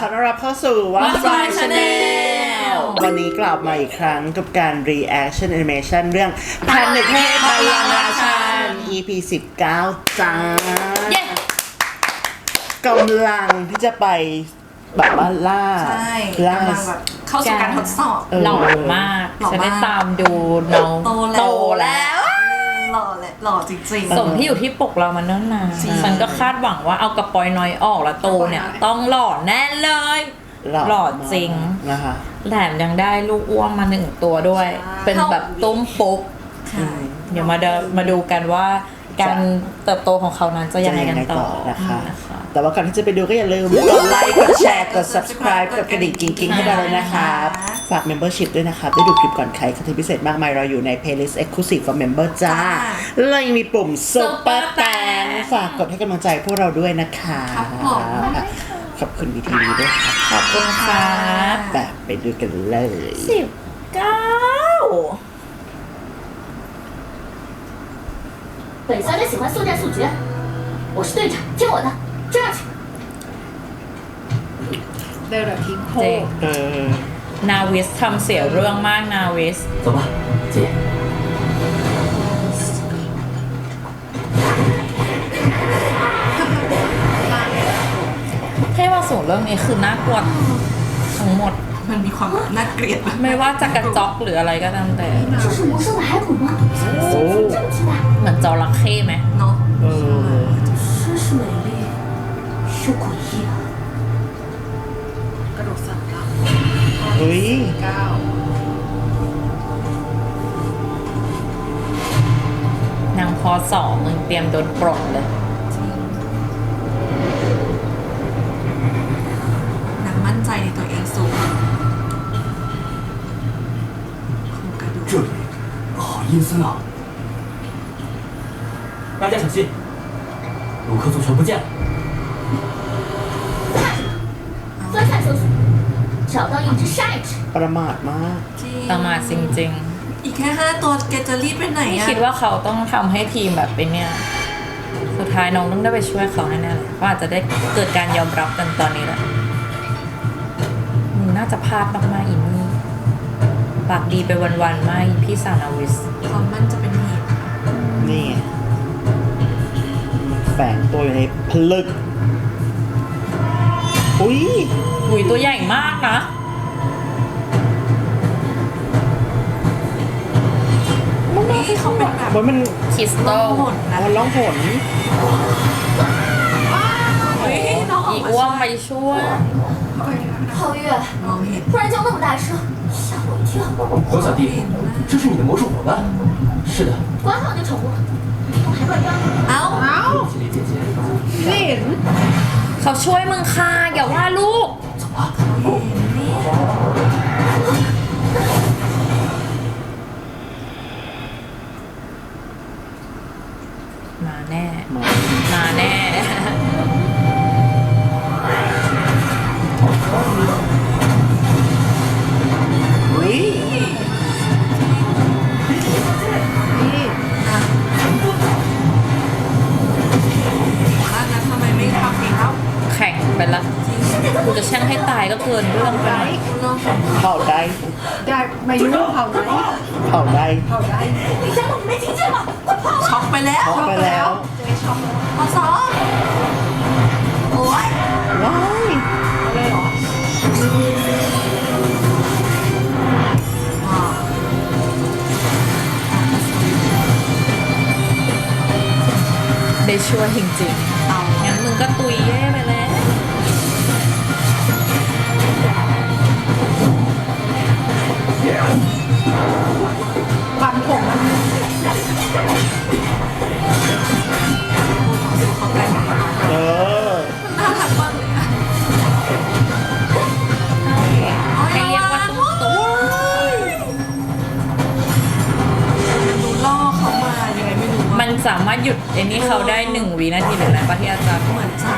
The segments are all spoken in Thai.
ขอต้อนรับเข้าสู่ What's What's My My Channel Channel วันนี้กลับมาอีกครั้งกับการ reaction animation เรื่องพันในเทพพลังราชัน EP 19 จ้าเย้ กำลังที่จะไปแบบว่าล่าใช่ล่ากำลังแบบเข้าสู่การทดสอบ เออ หล่อมาก หล่อมากฉันได้ตามดูน้องโตแล้วโตแล้ว หล่อเลยหล่อจริง สมที่อยู่ที่ปกเรามาเนิ่นนานจริงฉันก็คาดหวังว่าเอากระปอยน้อยออกแล้วโตเนี่ย ต้องหล่อแน่เลย หล่อจริง นะคะ แถมยังได้ลูกอ้วงมาหนึ่งตัวด้วยเป็นแบบตุ้มปุ๊กๆใช่เดี๋ยวมาเดมาดูกันว่าการเติบโตของเขานั้นจะยังไงกันต่อนะคะ นะคะ แต่ว่าก่อนที่จะไปดูก็อย่าลืมกดไลค์ กดแชร์ กด subscribe กดกระดิ่งกิ๊งๆให้เราเลยนะครับ ฝาก Membership ด้วยนะครับ ได้ดูคลิปก่อนใครคอนเทนต์พิเศษมากมายเราอยู่ใน Playlist Exclusive for Member จ้าเรายังมีปุ่ม Super แตงฝากกดให้กำลังใจพวกเราด้วยนะคะขอบคุณวิธีนี้ด้วยครับขอบคุณค่ะแต่ไปดูกันเลยสิบเก้า本少年喜欢速战速决，ได้ทิ้งโคเจ๋ นาวิสทำเสียเรื่องมากนาวิส 走吧，姐。 เทพอสูรเรื่องนี้คือน่ากลัวทั้งหมด มันมีความน่าเกลียด ไม่ว่าจะกระจอกหรืออะไรก็ตามแต่ 这是魔兽的骸骨吗？怎么这么巨大？ เหมือนจระเข้ไหม เนาะ เออ เฮ้ย เก้า นางพอสองมึงเตรียมโดนปลดเลย จริงนางมั่นใจในตัวเองสูงโครงกระดูก 这里好阴森啊！大家小心，卢克族全不见了。 找到一只杀一只。 ประมาทมาก จริง ตามาจริง อีกแค่ห้าตัวแกจะรีบไปไหน ๆไม่ อะ คิดว่าเขาต้องทำให้ทีมแบบเป็นเนี่ย สุดท้ายน้องต้องได้ไปช่วยเขาแน่ๆเลยเขาอาจจะได้เกิดการยอมรับกันตอนนี้แหละมึงน่าจะพลาดมากๆอินนี่ปากดีไปวันๆมากอีพี่สาวนาวิส ความมั่นจะเป็นเหตุ นี่ไงแฝงตัวอยู่ในพลึก อุ้ย หุยตัวใหญ่มากนะ นี่เขาเป็นแบบ มันมัน คริสตัล หมดนะ มันร้องผล เฮ้ยน้องออ อี ก ก มา อ้วง ช่ ไป วย ช่วย 皓月， มองเห็น 突然叫那么大声，吓我一跳。狗小弟，这是你的魔术伙伴？是的，管好你的宠物，我还乱抓。 เอ้า 对不起，李姐姐。 เขาช่วยมึงค่ะอย่าว่าลูก ได้ช่วยจริงๆเอางั้นมึงก็ตุยแย่ไปแล้วบันผมมันเออ สามารถหยุดไอ้นี่เขาได้หนึ่งวินาทีหรืออะไรปะที่อาจารย์ เหมือนจะ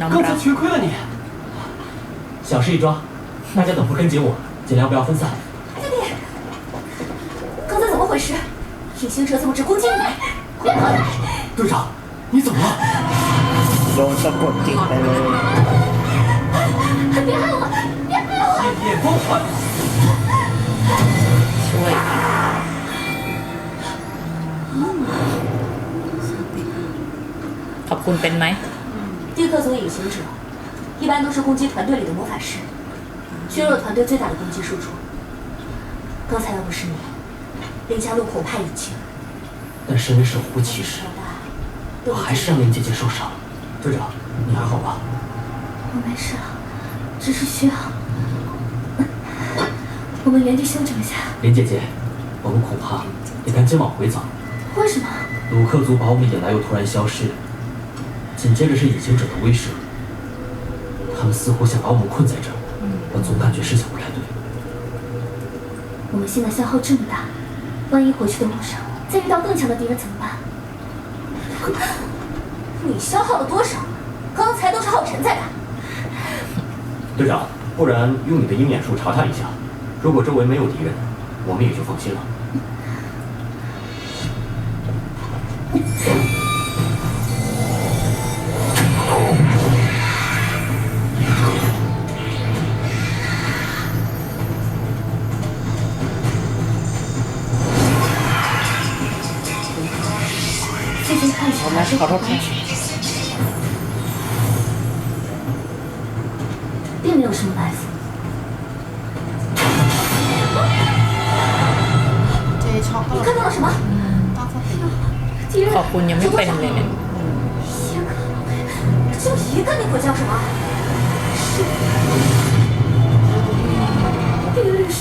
刚 รับ 才全亏了你。小事一桩，大家等会跟紧我，尽量不要分散。刚才怎么回事？隐形者怎么直攻进来？别跑开！队长，你怎么了？ โดนสะกดจิตไปเลย 别害我！别害我！夜夜光环， ช่วย ขอบคุณเป็นไหม 蒂克族隐形者一般都是攻击团队里的魔法师，削弱团队最大的攻击输出。刚才要不是你，林家路恐怕已经但身为守护骑士我还是让林姐姐受伤了。队长，你还好吧？我没事了，只是需要我们原地休整一下。林姐姐，我们恐怕得赶紧往回走。为什么？鲁克族把我们引来又突然消失，紧接着是隐形者的威慑，他们似乎想把我们困在这儿，我总感觉事情不太对。我们现在消耗这么大，万一回去的路上再遇到更强的敌人怎么办？你消耗了多少？刚才都是浩辰在打。队长，不然用你的鹰眼术查探一下，如果周围没有敌人，我们也就放心了。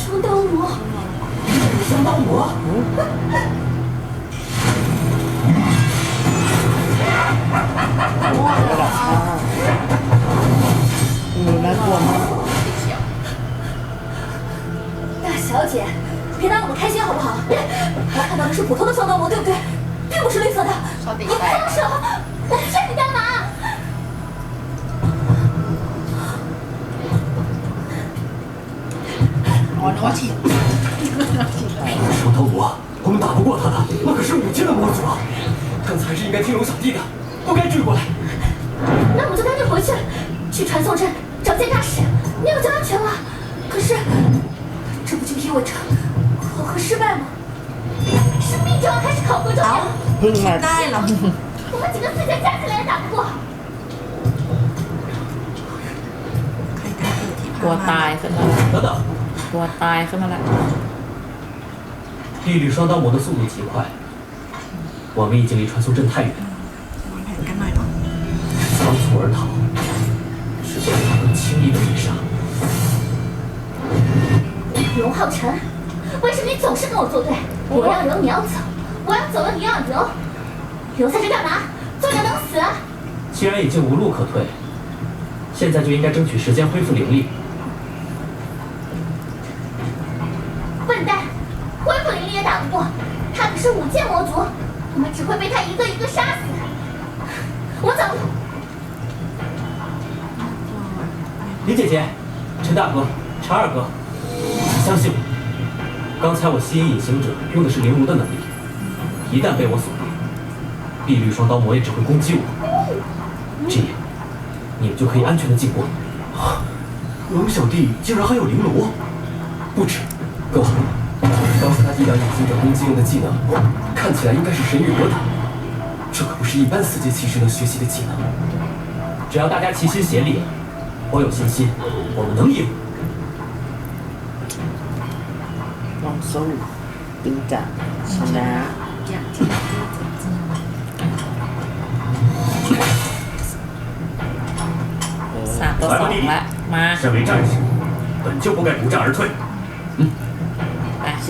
双刀魔，双刀魔，嗯，我，你难过吗？大小姐，别拿我们开心好不好？我看到的是普通的双刀魔，对不对？并不是绿色的，你放手，我劝你干嘛？伤到我，我们打不过他的，那可是五阶的魔族啊！刚才是应该听龙小弟的，不该追过来。那我们就赶紧回去，去传送阵找剑大师，那样就安全了。可是，这不就意味着考核失败吗？是命就要开始考核重要啊！答应了，我们几个四家加起来也打不过。我大，无敌？等等。กลัวตายขึ้นมาแล้ว 地狱双刀魔的速度极快，我们已经离传送阵太远， วางแผนกันหน่อยเนาะ 仓促而逃，是被他们轻易的灭杀。龙浩辰，为什么你总是跟我作对？我要留你要走，我要走了你又要留，留在这干嘛？坐着等死啊！既然已经无路可退，现在就应该争取时间恢复灵力。 不，他可是五阶魔族，我们只会被他一个一个杀死。我走。林姐姐、陈大哥、陈二哥，相信我，刚才我吸引隐形者用的是灵如的能力，一旦被我锁定，碧绿双刀魔也只会攻击我，这样你们就可以安全的进攻。龙小弟竟然还有灵炉，不止，够。刚才他一两秒就攻击用的技能，看起来应该是神域魔导。这可不是一般四阶骑士能学习的技能。只要大家齐心协力，我有信心，我们能赢。来吧，身为战士，本就不该不战而退。ไป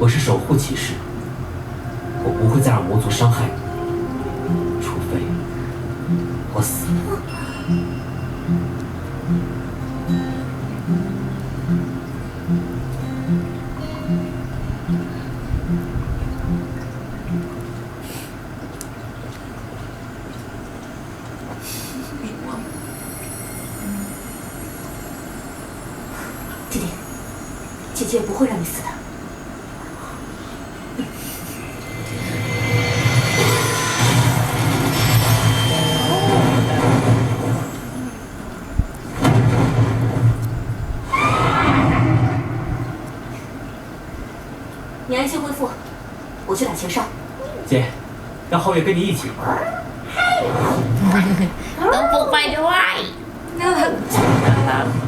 我是守护骑士，我不会再让魔族伤害你，除非我死了。弟弟，姐姐不会让你死的。让皓月跟你一起。 ต้องปลุกไปด้วย น่ารัก น่ารัก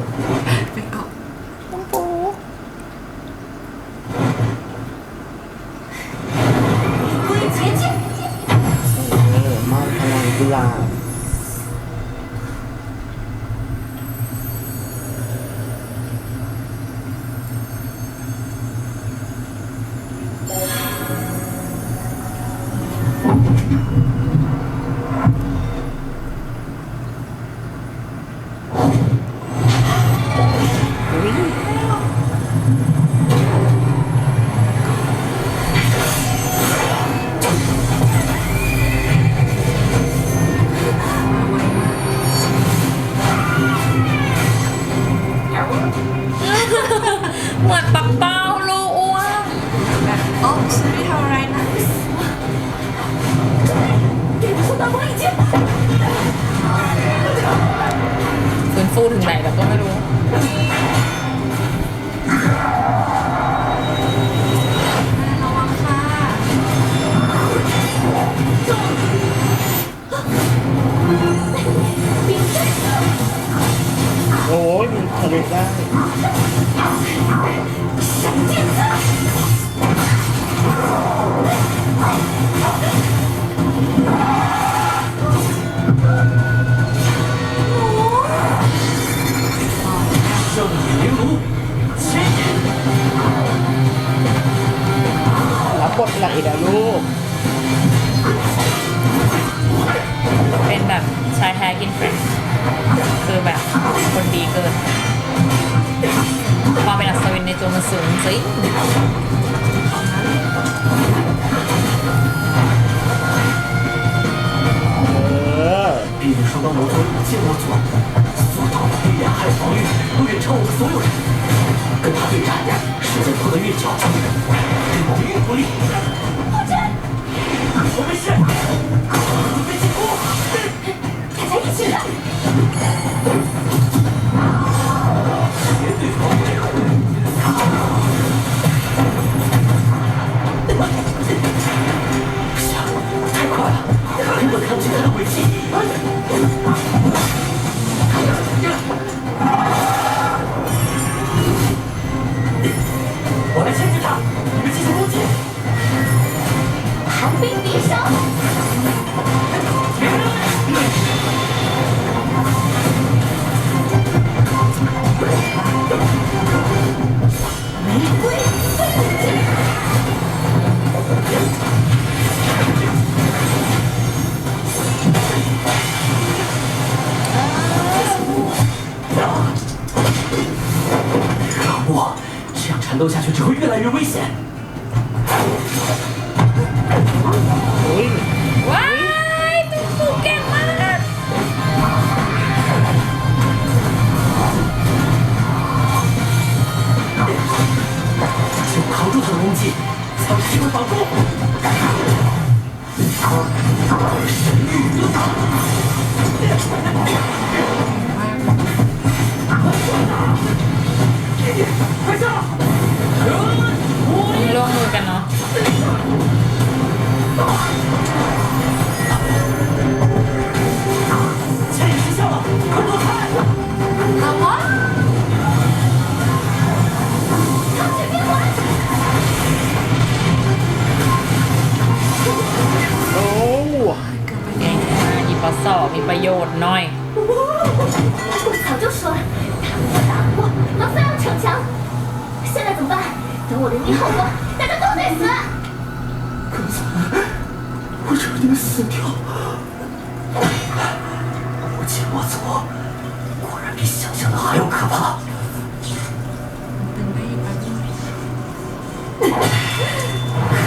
ฟื้นฟูถึงไหนแล้วก็ไม่รู้ระวังค่ะโอ้ยมันทะลุได้ นะล้วลูก เป็นแบบชายแท้กินเฟรนช์คือแบบคนดีเกินความเป็นอัศวินในตัวมันสูงสิเออ 还有防御都远超我们所有人。跟他对战，时间拖得越久，对我们越不利。我没事，准备进攻，大家一起来！握，这样缠斗下去只会越来越危险。防护！神域之大！ ม่ร่วมมือกันเนาะโอ้ยแกงหน้าหยิบประสอบมีประโยชน์หน่อย 我的命好吗？大家都得死。刚才我差点死掉。魔界我族果然比想象的还要可怕。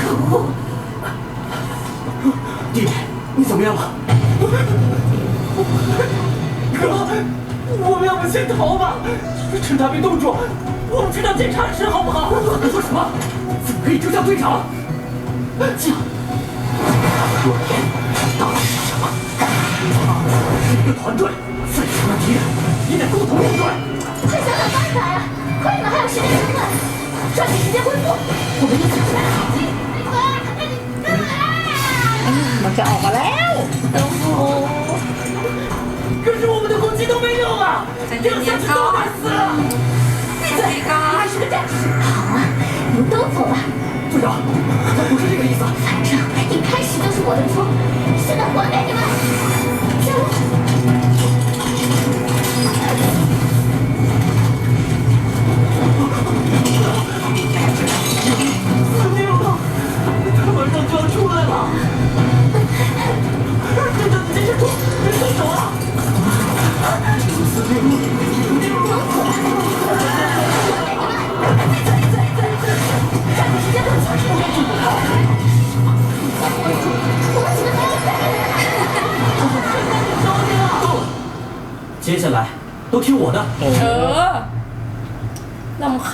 可恶！弟弟，你怎么样了？哥，我们要不先逃吧？趁他被冻住。我们知道监察人好不好？你说什么？怎么可以丢样队长？讲，他们说的到底是什么？他们是一个团队，再强的敌人也得共同应对。快想想办法呀！快，你们还有时间争论，抓紧时间恢复，我们一起回来。我叫我来，等我。可是我们的攻击都没用啊！掉下去都得死了。你还是个战士。好啊，你们都走吧。队长，他不是这个意思。反正一开始就是我的错，现在还给你们。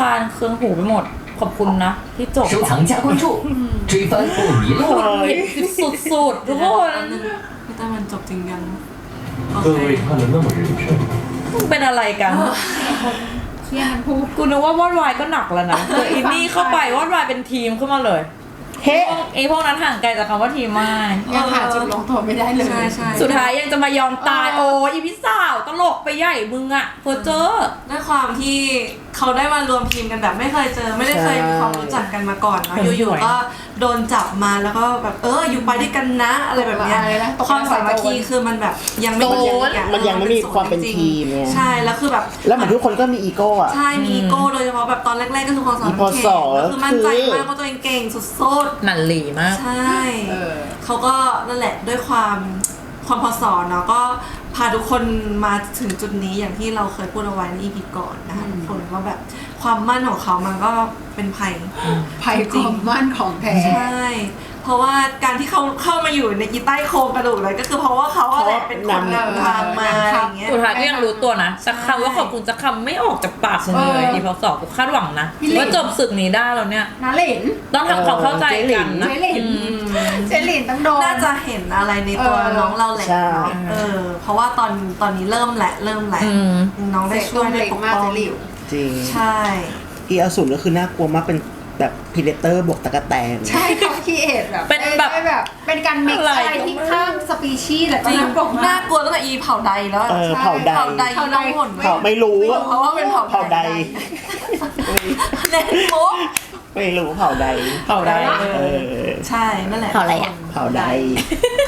าญเครื่องหูไปหมด ขอบคุณนะ ที่จบ 收藏加关注，追番不迷路。 เห็นสุดๆทุกคน แป๊บนึงพี่ต้ามันจบจริงยังโอ 各 เค 位看得那么认真， มึงเป็นอะไรกัน เครียดมันพูด กูนึกว่าวอดวายก็หนักแล้วนะเจออินนี่เข้าไปวอดวายเป็นทีมขึ้นมาเลย เฮ้ ไอพวกนั้นห่างไกลจากคำว่าทีมมาก ยังหาจุดลงตัวไม่ได้เลย ใช่ใช่ สุดท้ายยังจะมายอมตาย โอ้ยอีพี่สาวตลกไปใหญ่มึงอะเพอเจอ ด้วยความที่ เขาได้มารวมทีมกันแบบไม่เคยเจอ ไม่ได้เคยมีความรู้จักกันมาก่อนเนาะเห็นด้วยอยู่ๆก็โดนจับมาแล้วก็แบบเอออยู่ไปด้วยกันนะอะไรแบบเนี้ยอะไรนะตกความสามัคคีโดนคือมันแบบยังไม่โดนอะมันยังไม่มีความเป็นทีมไงใช่แล้วคือแบบแล้วเหมือนทุกคนก็มีอีโก้อะใช่มีอีโก้โดยเฉพาะแบบตอนแรกๆก็คือความสามัคอีพอคีสอก็คือมั่นใจคือมากว่าตัวเองเก่งสุดๆหนันหลีมากใช่เออเขาก็นั่นแหละด้วยความความพอสอนเนาะก็ พาทุกคนมาถึงจุดนี้อย่างที่เราเคยพูดเอาไว้ในอีพีก่อนนะคะทุกคนว่าแบบความมั่นของเขามันก็เป็นภัยภัยความมั่นของแท้ใช่เพราะว่าการที่เขาเข้ามาอยู่ในอีใต้โครงกระดูกเลยก็คือเพราะว่าเขาอะแหละเป็นคนนำนำทางมาอะไรอย่างเงี้ยสุดท้ายก็ยังรู้ตัวนะสักคำว่าขอบคุณสักคำไม่ออกจากปากฉันเลยเอออีพอสอบกูคาดหวังนะพี่หลินว่าจบศึกนี้ได้แล้วเนี่ยนาเหลนต้องทำความเข้าใจกันนะ เจหลินอืมเจหลินต้องโดน น่าจะเห็นอะไรในตัวเออ น้องเราแหละใช่ เนาะเออ เพราะว่าตอนตอนนี้เริ่มแหละเริ่มแหละอืม น้องได้เด็กช่ช่ววยยได้เด็กปกมากป้อเจงหลิวจริงใช่ อีอสูรก็คือน่ากลัวมากเป็นแบบพีเดเตอร์บวกตะกะแตน ใช่เขาคีเอทแบบเป็นแบบได้แบบเป็นการมิกซ์อะไรอะไรที่ข้ามสปีชีส์แต่จก็ริงน่ากลัวมากน่ากลัวตั้งแต่อีเผาใดแล้วเออใช่เผาใด เผาใดเผาใดน้องหนเผาไม่รู้ไม่รู้ เพราะว่าเป็นเผาเผาใด เล่นมุก ไม่รู้เผาใดเผาใดเออ ใช่นั่นแหละเผาอะไรอะ เผาใด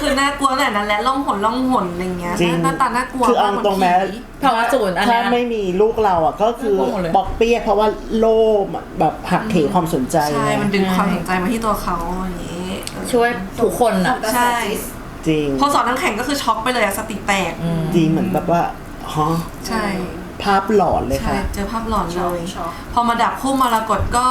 คือน่ากลัวตั้งแต่นั้นแหละล่องหนล่องหนอะไรเงี้ยจริงหน้าตาน่ากลัวคือเอาตรงแม้ ผีภาวะศูนย์อันถ้าเนี้ย ไม่มีลูกเราอะก็คือไม่โกงเลยบอกเปี้ยเพราะว่าโล่มันแบบหักเหความสนใจใช่ไงมันดึงความสนใจมาที่ตัวเขาอย่างนี้เออช่วยทุกคนอะใช่จริงพอสอนน้ำแข็งก็คือช็อกไปเลยอะสติแตกจริงเหมือนแบบว่าฮะใช่ ภาพหลอนเลยใช่ค่ะ เจอภาพหลอนเลย ช็อก พอมาดับคู่มรกตก็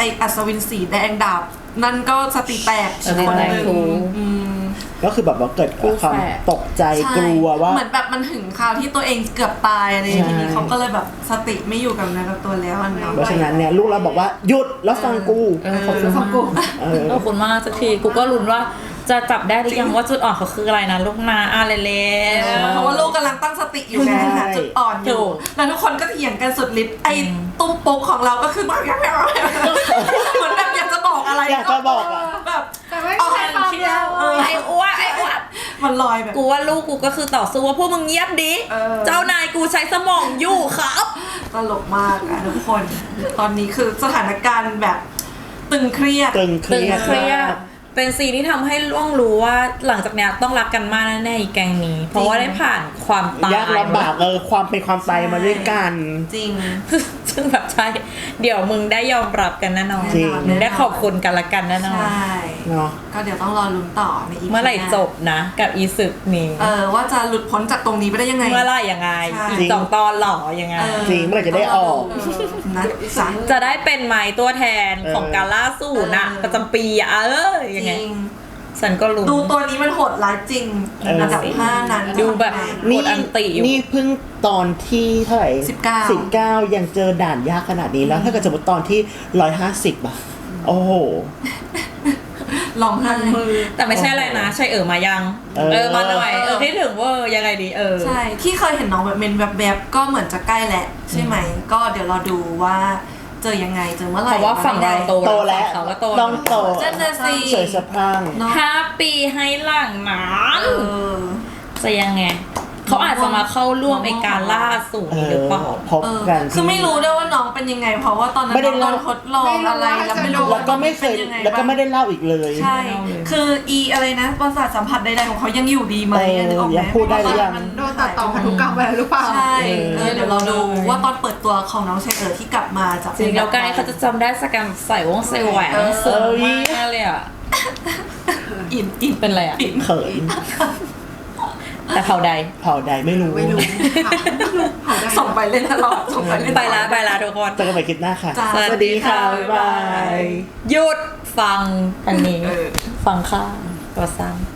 ไออัศวินสีแดงดาบ นั่นก็สติแตกสติแตกคนหนึ่งถูกอืม ก็คือแบบว่าเกิดคู่ความแฝดตกใจใช่กลัวว่า เหมือนแบบมันถึงคราวที่ตัวเองเกือบตายอะไรอย่างใช่ทีนี้เขาก็เลยแบบสติไม่อยู่กับเนื้อกับตัวแล้วอันเนาะเพราะฉะนั้นเนี่ยลูกเราบอกว่าหยุดแล้วฟังกูเออขอบคุณมากเออขอบคุณมากสักทีกูก็ลุ้นว่า จะจับได้หรือยังว่าจุดอ่อนเขาคืออะไรนะลูกนาอะไรเล่เพราะว่าลูกกำลังตั้งสติอยู่ไงใช่หาจุดอ่อนอถูยู่ก แล้วทุกคนก็เถียงกันสุดฤทธิ์ไอ้ตุ้มโป๊กของเราก็คือแบบเหมือนแบบอยากจะบอกอะไรอยากจะบอกอะ แบบแต่ไม่เอาใช่แค่ความเที่ยยาววเออไอ้อ้วนไอ้อ้วนมันลอยแบบ กูว่าลูกกูก็คือต่อสู้ว่าพวกมึงเงียบดิเออ เจ้านายกูใช้สมองอยู่ครับ ตลกมากอะทุกคน ตอนนี้คือสถานการณ์แบบตึงเครียด ตึงเครียดตึงเครียด มาก เป็นซีนที่ทำให้ล่วงรู้ว่าหลังจากเนี้ยต้องรักกันมากแน่ๆอีกแกงนี้ เพราะว่าได้ผ่านความตายยากลำบากเออความเป็นความตายมาด้วยกัน จริง ซึ่งแบบใช่ เดี๋ยวมึงได้ยอมรับกันแน่นอนจริง มึงได้ขอบคุณกันละกันแน่นอน ใช่ เนาะก็เดี๋ยวต้องรอลุ้นต่อในอีเมื่อไหร่จบนะ กับอีสึกนี้เออว่าจะหลุดพ้นจากตรงนี้ไปได้ยังไง เมื่อไหร่ยังไง ใช่ อีกสองตอนหล่อยังไง เออจริงเมื่อไหร่จะได้ออก นะจ๊ะ จะได้เป็นไม้ตัวแทนของการล่าสู่นะ เออ ประจำปีอะเออจยังไงริงฉันก็รู้ดูตัวนี้มันโหดร้ายจริงเออระดับห้านั้นดูแบบนี่กดอันติอยู่ นี่เพิ่งตอนที่เท่าไหร่สิบเก้าสิบเก้ายังเจอด่านยากขนาดนี้แล้ว ถ้าเกิดสมมติตอนที่ร้อยห้าสิบอะโอ้โห ลองไห้แต่ไม่ใช่อะไรนะ ใช่เออมายัง เออ เออมาหน่อย เออคิดถึงเว่ายังไงดีเออ ใช่ ที่เคยเห็นน้องแบบเมนแบบแบบๆก็เหมือนจะใกล้แหละ ใช่ไหม ก็เดี๋ยวเราดูว่า เจอยังไงเจอเมื่อไหเพร่ราะว่าฝั่งเราโตโตแล้วฝั่งเขาก็โตต้องโตเจนเนอร์ซีสวยสะพรั่ง เนาะห้าปีให้หลังนั้นเออจะยังไง เขาอาจจะมาเข้าร่วมไอการล่าสู่เอนี้อหรือเปล่า พบเออกันคือไม่รู้ด้วยว่าน้องเป็นยังไง เพราะว่าตอนนั้นไม่ได้น้องโดเล่า นทดลองอะไรแล้วไม่รู้แล้วก็ไม่เคยป็นงงแล้วก็ไม่ได้เล่าอีกเลย ใช่ คืออีอะไรนะประสาทสัมผัสใดๆของเขายังอยู่ดีไหมเออนึกออกไหมยังพูดได้หรือยัง มันโดนตัดต่อพันธุกรรมไปแล้วหรือเปล่า ใช่เออเออเดี๋ยวเราดูว่าตอนเปิดตัวของน้องเชยเออที่กลับมาจาก จริงแล้วกันเขาจะจำได้สกการใส่วงใส่แหวนเออ สูงมากเลยอะอินอินเป็นอะไรอะ เขิน แต่เผาใด เผ่าใดไม่รู้ไม่รู้ค่ะเผาได้ส่งไปเล่นตลอดส่งไปเล่นไปละไปละทุกคน เจอกันใหม่คลิปหน้าค่ะ จ้า สวัสดีค่ะ บ๊ายบาย หยุดฟังอันนี้ เออ ฟังข้างตัวซ้ำ